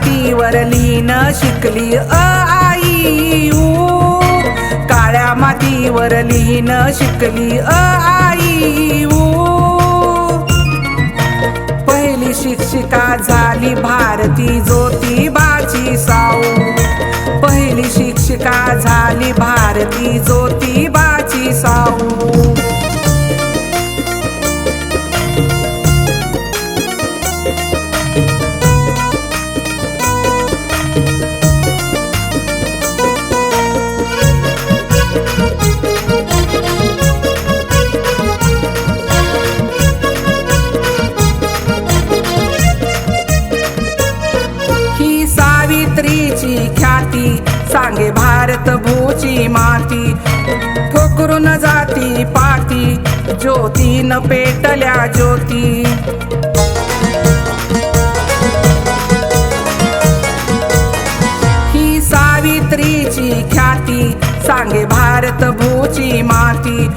मातीवर लीन शिकली अ आई. ऊ काळ्या मातीवर लीन शिकली अ आई. ऊ पहिली शिक्षिका झाली भारती ज्योतिबाची साऊ. पहिली शिक्षिका झाली भारती ज्योतिबाची साऊ. सांगे भारत भूची माती ठोकरून जाती पाती ज्योती न पेटल्या ज्योती. ही सावित्रीची ख्याती सांगे भारत भूची माती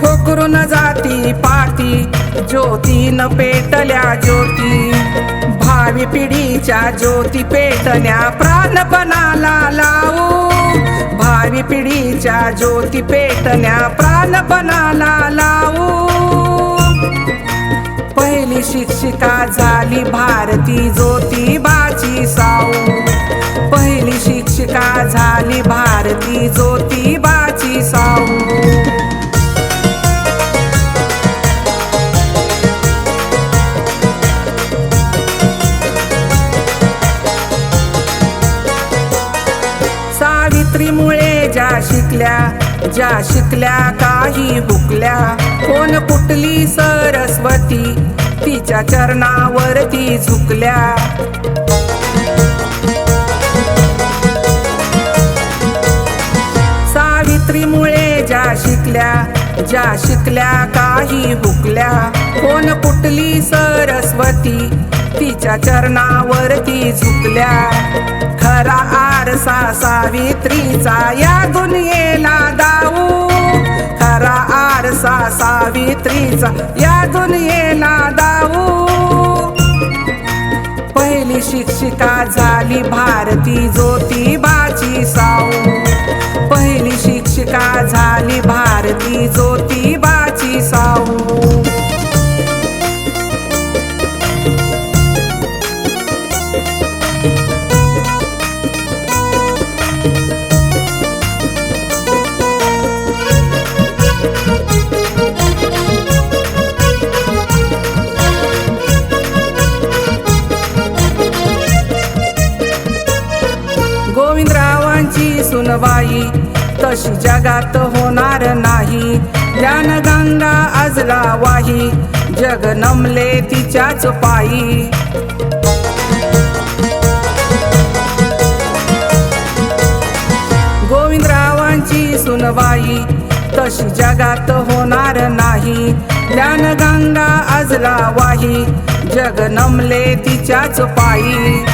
ठोकरून जाती पाती ज्योती न पेटल्या ज्योती. भावी पिढीच्या ज्योती पेटण्या प्राणपणाला लावू. भावी पिढीच्या ज्योती पेटण्या प्राणपणाला लावू. पहिली शिक्षिका झाली भारती ज्योतिबाची साऊ सावित्रीमुळे ज्या शिकल्या ज्या शिकल्या काही हुकल्या. कोण कुठली सरस्वती तिच्या चरणावरती झुकल्या. सावित्रीमुळे ज्या शिकल्या ज्या शिकल्या काही हुकल्या. कोण कुठली सरस्वती तिच्या चरणावरती झुकल्या. खरा आरसा सावित्रीचा या दुनियेला दाऊ. खरा आरसा सावित्रीचा या दुनियेला दाऊ. पहिली शिक्षिका झाली भारती ज्योतिबाची साऊ. पहिली शिक्षिका झाली भारती ज्योती गोविंदरावांची तशी जगात होणार नाही. ज्ञान गंगा आजला वाही जग नमले तिच्याच पायी. गोविंदरावांची सुनवाई तशी जगात होणार नाही. ज्ञान गंगा आजला वाही जग नमले तिच्याच पायी.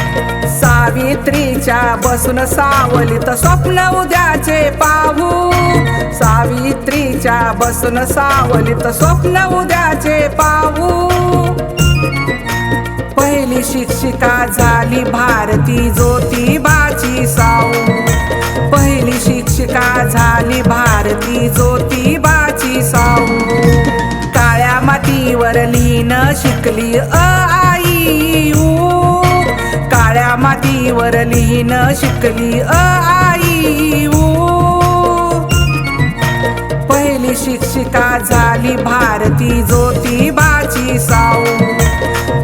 सावित्रीच्या बसून सावलीत स्वप्न उद्याचे पाहू. सावित्रीच्या बसून सावलीत स्वप्न उद्याचे पाहू. पहिली शिक्षिका झाली भारती ज्योतिबाची साऊ पहिली शिक्षिका झाली भारती ज्योतिबाची साऊ काळ्या मातीवर लीन शिकली अ मातीवर लिहिण शिकली अ आई ओ पहिली शिक्षिका झाली भारती ज्योतिबाची साऊ.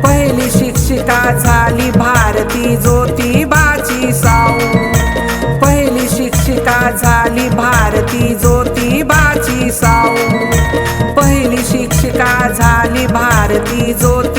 पहिली शिक्षिका झाली भारती ज्योतिबाची साऊ. पहिली शिक्षिका झाली भारती ज्योतिबाची साऊ. पहिली शिक्षिका झाली भारती ज्योती